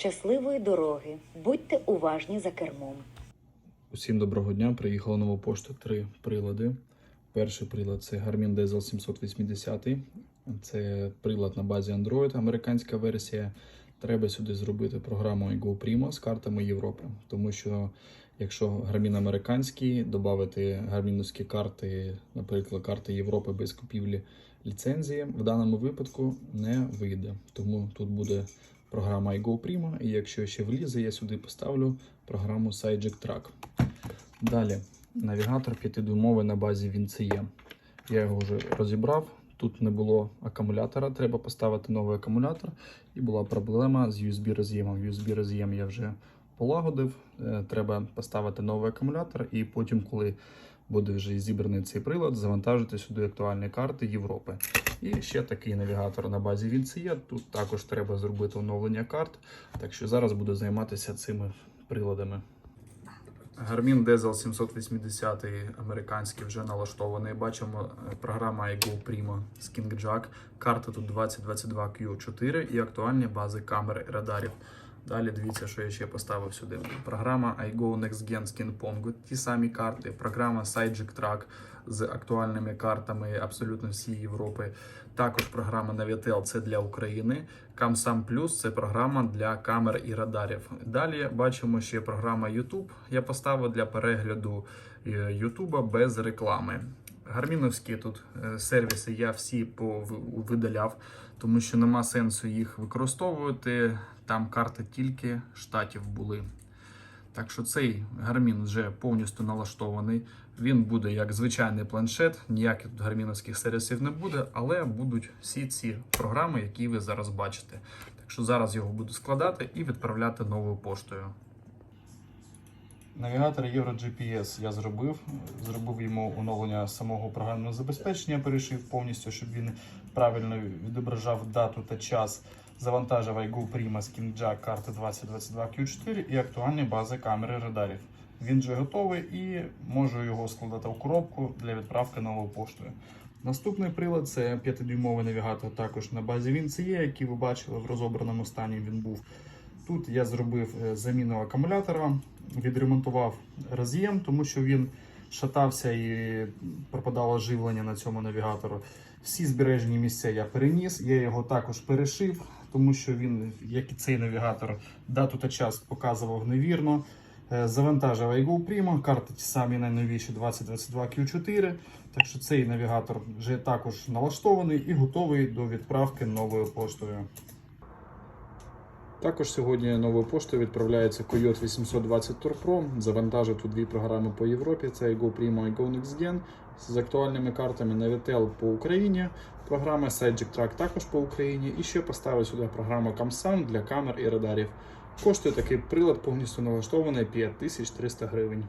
Щасливої дороги! Будьте уважні за кермом. Усім доброго дня. Приїхала нова пошта три прилади. Перший прилад це Garmin Diesel 780. Це прилад на базі Android, американська версія. Треба сюди зробити програму iGo Primo з картами Європи. Тому що якщо Garmin американський, додати гарміновські карти, наприклад, карти Європи без купівлі ліцензії, в даному випадку не вийде. Тому тут буде програма iGo і якщо ще влізе, я сюди поставлю програму Sidejack Track. Далі навігатор 5-дюймовий на базі Vinci. Я його вже розібрав. Тут не було акумулятора, треба поставити новий акумулятор. І була проблема з USB роз'ємом. USB роз'єм я вже полагодив. Е, Треба поставити новий акумулятор, і потім, коли буде вже зібраний цей прилад, завантажити сюди актуальні карти Європи. І ще такий навігатор на базі Vinci. Тут також треба зробити оновлення карт. Так що зараз буду займатися цими приладами. Garmin Diesel 780 американський вже налаштований. Бачимо е, програма iGo Primo з King Jack. Карта тут 2022Q4 і актуальні бази камер і радарів. Далі дивіться, що я ще поставив сюди. Програма iGo Next Gen Skin Pongo, ті самі карти. Програма Sidejack Track з актуальними картами абсолютно всієї Європи. Також програма Navitel це для України. CamSam Plus це програма для камер і радарів. Далі бачимо ще програма YouTube. Я поставив для перегляду YouTube без реклами. Гарміновські тут е, сервіси я всі видаляв, тому що нема сенсу їх використовувати. Там карти тільки штатів були. Так що цей гармін вже повністю налаштований. Він буде як звичайний планшет, ніяких тут гарміновських сервісів не буде, але будуть всі ці програми, які ви зараз бачите. Так що зараз його буду складати і відправляти новою поштою. Навігатор Euro GPS я зробив. Зробив йому оновлення самого програмного забезпечення, перешив повністю, щоб він правильно відображав дату та час. Завантажив iGo Prima з KingJack карти 2022Q4 і актуальні бази камери радарів. Він вже готовий і можу його складати в коробку для відправки новою поштою. Наступний прилад це 5-дюймовий навігатор також на базі Vinci, який ви бачили в розобраному стані він був. Тут я зробив е, заміну акумулятора, відремонтував роз'єм, тому що він шатався і пропадало живлення на цьому навігатору. Всі збережені місця я переніс, я його також перешив, тому що він, як і цей навігатор, дату та час показував невірно. Е, Завантажив iGo Primo, карти ті самі найновіші 2022 Q4. Так що цей навігатор вже також налаштований і готовий до відправки новою поштою. Також сьогодні новою поштою відправляється Coyote 820 Tour Pro. Завантажив дві програми по Європі: це iGo Primo і Go з актуальними картами Navitel по Україні. Програма Sidejack Track також по Україні. І ще поставив сюди програму CamSound для камер і радарів. Коштує такий прилад повністю налаштований 5300 гривень.